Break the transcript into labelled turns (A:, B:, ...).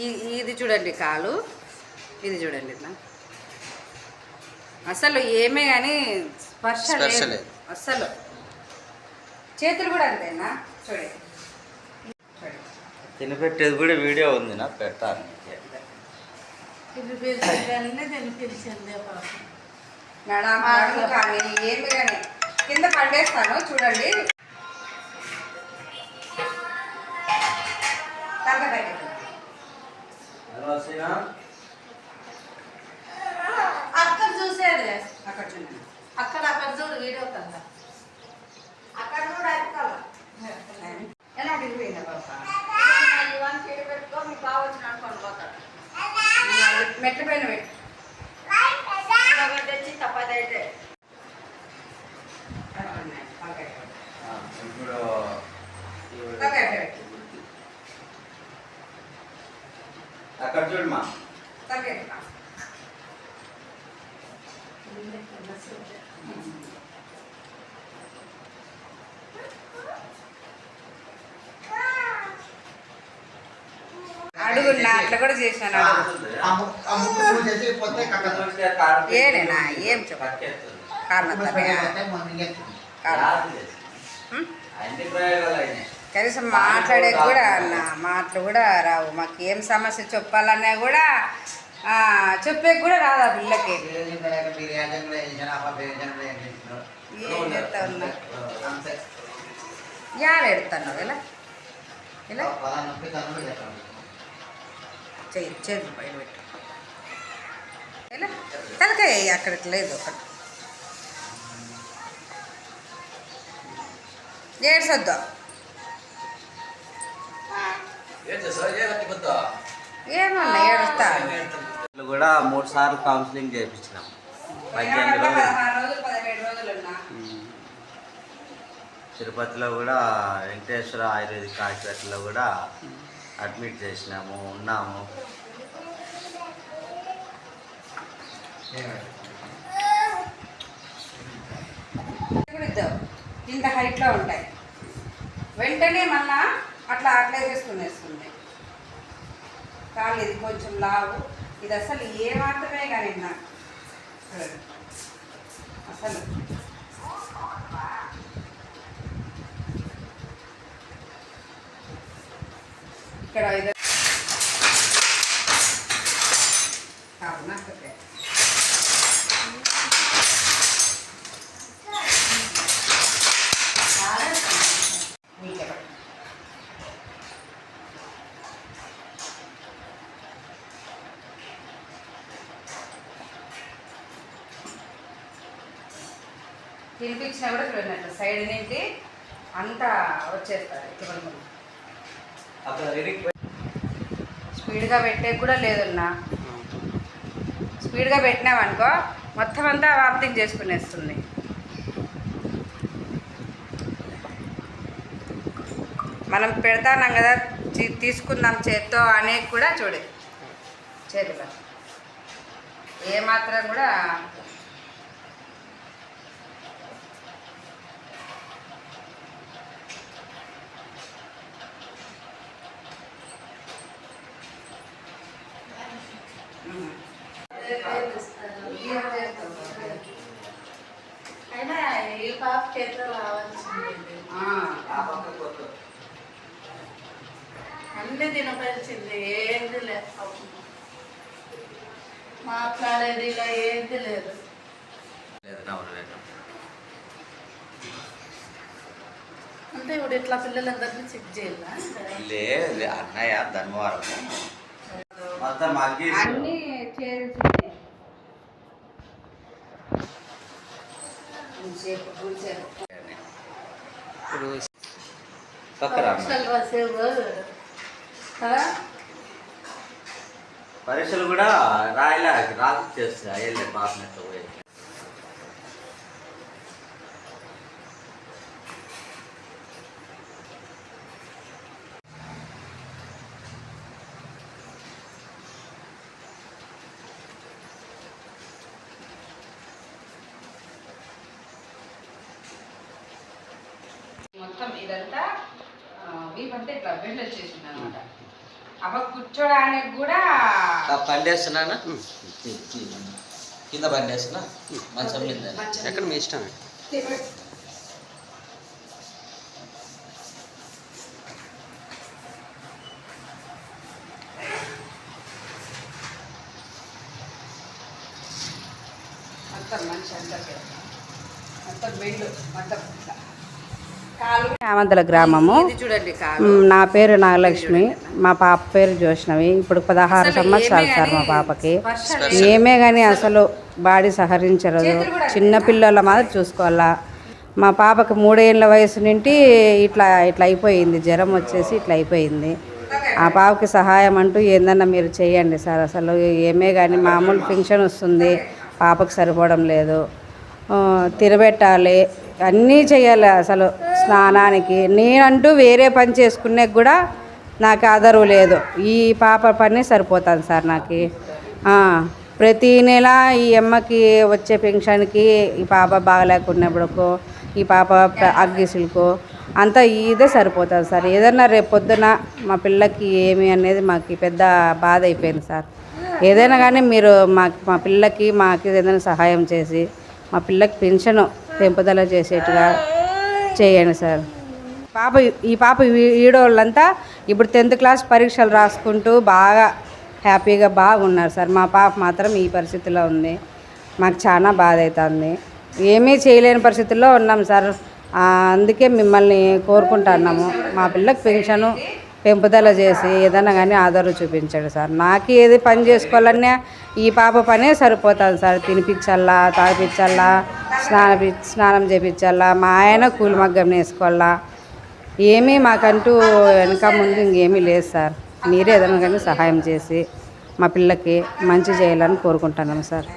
A: ఈ ఇది చూడండి కాలు ఇది చూడండి ఇట్లా అసలు ఏమే కానీ స్పర్శ లేదు. అస్సలు. చేతులు కూడా అంతేనా? చూడండి
B: తినిపెట్టేది కూడా వీడియో ఉంది నా పెడతాను
A: నడమ అడుగు కానీ ఏమి కానీ. కింద పండేస్తాను చూడండి.
C: అక్కడ చూసేది.
A: అక్కడ చూడండి
C: అక్కడ అక్కడ చూడు వీడియో కదా
A: అక్కడ కూడా ఎలా అడిగిపోయిందా పాప?
C: ఇవన్నీ చెడు పెట్టుకో మీకు కావాల్సిన అనుకోండి పోతాడు
A: మెట్ల పైన పెట్టు
C: ఒకటి తెచ్చి తప్పది అయితే
A: అక్కడ ఉన్నాయి. తలకాయ పెట్టు.
B: ఇప్పుడు
A: తలకాయ పెట్టు.
B: అక్కడ చూడమా
A: తలకాయ పెట్టు. అడుగు నా అట్లా కూడా చేసినాను అడుగు. ఏనేనా ఏం చెప్ప? కారణం కనీసం మాట్లాడే కూడా నా మాటలు కూడా రావు. మాకు ఏం సమస్య చెప్పాలన్నా కూడా చెప్పే కూడా రాదు ఆ పిల్లకి? యాడ ఎడుతున్నావు ఇలా ఇలా చెయ్యి చేతులు పైన పెట్టు. ఇలా తలకాయ అక్కడ లేదు ఒకటి. ఏడ్సొద్దు. ఏమన్నా ఏడుస్తా?
B: కూడా మూడు సార్లు కౌన్సిలింగ్ చేయించినాం పద్దెనిమిది రోజులు. తిరుపతిలో కూడా వెంకటేశ్వర ఆయుర్వేదిక్ హాస్పిటల్లో కూడా అడ్మిట్ చేసినాము ఉన్నాము.
A: ఇంత హైట్లో ఉంటాయి. వెంటనే మళ్ళా అట్లా అట్లే చేసుకునేస్తుంది. కాలు ఇది కొంచెం లావు. ఇది అసలు ఏ మాత్రమే కానీ నాకు అసలు. ఇక్కడ ఇది కావునా ఓకే నీకే పట్టు. తినిపించినా కూడా చూడండి సైడ్ నుంచి అంతా వచ్చేస్తారు స్పీడ్గా పెట్టే కూడా లేదన్నా. స్పీడ్గా పెట్టినామనుకో మొత్తం అంతా వామిటింగ్ చేసుకునేస్తుంది. మనం పెడతాన్నాం కదా తీసుకుందాం చేత్తో అనే కూడా చూడు. చేతిలో. ఏ మాత్రం కూడా
C: అయినా ఈ పాప చేతిలో రావాల్సింది
A: ఆ,
C: అన్ని తినపరిచింది ఏంది లేదు మాట్లాడేది ఇలా ఏంది లేదు. అంటే ఇప్పుడు ఇట్లా పిల్లలందరినీ చెక్ చేయాలా?
B: లేదు అన్నయ్య ధన్వారం మొత్తం
A: అన్నీ చేయాల్సిందే
B: ఇప్పుడు
C: పరీక్షలు
B: కూడా రాయలే రాసి చేస్తా అయ్యలే పాపనెట్ పోయి
A: మొత్తం ఇది డీప్ అంటే ఇట్లా బెండ్ వచ్చేసింది అనమాట అవ్వ కూర్చోడానికి కూడా
B: పండేస్తున్నానా? కింద పండేస్తున్నా? మంచం మీద.
D: ఎక్కడ మీ ఇష్టమే
A: మొత్తం మనిషి అంతా. మొత్తం బెండ్ మొత్తం
E: చామంతల గ్రామము. నా పేరు నాగలక్ష్మి. మా పాప పేరు జోష్నవి ఇప్పుడు పదహారు సంవత్సరాలు సార్ మా పాపకి. ఏమే కానీ అసలు బాడీ సహరించదు చిన్న పిల్లల మాదిరి చూసుకోవాలా. మా పాపకి మూడేళ్ళ వయసు నుండి ఇట్లా ఇట్లా అయిపోయింది. జ్వరం వచ్చేసి ఇట్లా అయిపోయింది. ఆ పాపకి సహాయం అంటూ ఏందన్నా మీరు చేయండి సార్. అసలు ఏమే కానీ మామూలు పెన్షన్ వస్తుంది. పాపకు సరిపోవడం లేదు. ఆ, తినబెట్టాలి అన్నీ చేయాలి అసలు. స్నానానికి. నేనంటూ వేరే పని చేసుకునే కూడా నాకు ఆదరవు లేదు. ఈ పాప పని సరిపోతుంది సార్ నాకు. ప్రతి నెల ఈ అమ్మకి వచ్చే పెన్షన్కి ఈ పాప బాగలేకున్నప్పుడుకు ఈ పాప అగ్గిసులకు అంతా ఇదే సరిపోతుంది సార్. ఏదన్నా రేపు పొద్దున మా పిల్లకి ఏమి అనేది మాకు పెద్ద బాధ అయిపోయింది సార్. ఏదైనా కానీ మీరు మా మా పిల్లకి మాకు ఏదైనా సహాయం చేసి మా పిల్లకి పెన్షన్ పెంపుదల చేసేట్టుగా చేయండి సార్. పాప ఈ పాప ఈడోళ్ళంతా ఇప్పుడు టెన్త్ క్లాస్ పరీక్షలు రాసుకుంటూ బాగా హ్యాపీగా బాగున్నారు సార్. మా పాప మాత్రం ఈ పరిస్థితిలో ఉంది. మాకు చాలా బాధ అవుతుంది ఏమీ చేయలేని పరిస్థితుల్లో ఉన్నాం సార్. అందుకే మిమ్మల్ని కోరుకుంటున్నాము మా పిల్లకి పెన్షను పెంపుదల చేసి ఏదైనా కానీ ఆధారం చూపించండి సార్. నాకు ఏది పని చేసుకోవాలన్నా ఈ పాప పనే సరిపోతుంది సార్. తినిపించాలా తాగిపించాలా స్నానం స్నానం చేపించాలా మా ఆయన కూలి మగ్గం వేసుకోవాలా ఏమీ మాకంటూ వెనక ముందు ఇంకేమీ లేదు సార్. మీరే ఏదైనా కానీ సహాయం చేసి మా పిల్లకి మంచి చేయాలని కోరుకుంటున్నాము సార్.